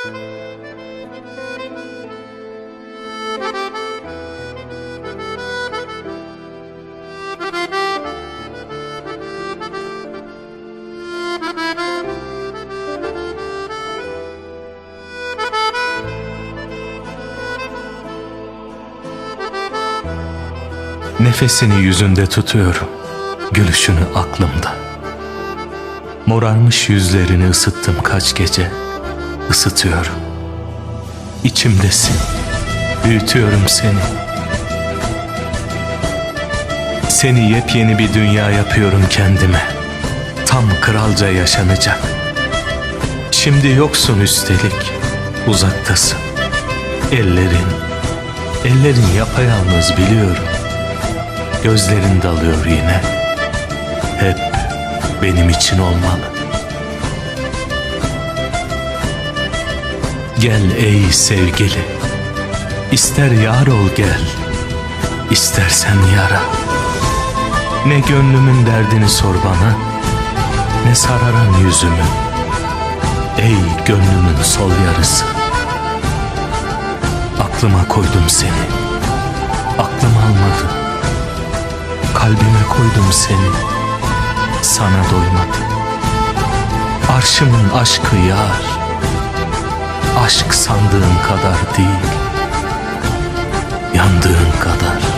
Nefesini yüzünde tutuyorum, gülüşünü aklımda. Morarmış yüzlerini ısıttım kaç gece, ısıtıyorum. İçimdesin, büyütüyorum seni. Seni yepyeni bir dünya yapıyorum kendime. Tam kralca yaşanacak. Şimdi yoksun üstelik, uzaktasın. Ellerin, ellerin yapayalnız biliyorum. Gözlerin dalıyor yine. Hep benim için olmalı. Gel ey sevgili. İster yar ol gel. İstersen yara. Ne gönlümün derdini sor bana. Ne sararan yüzümü. Ey gönlümün sol yarısı. Aklıma koydum seni. Aklım almadı. Kalbime koydum seni Sana doymadım Arşımın aşkı yar Aşk sandığın kadar değil Yandığın kadar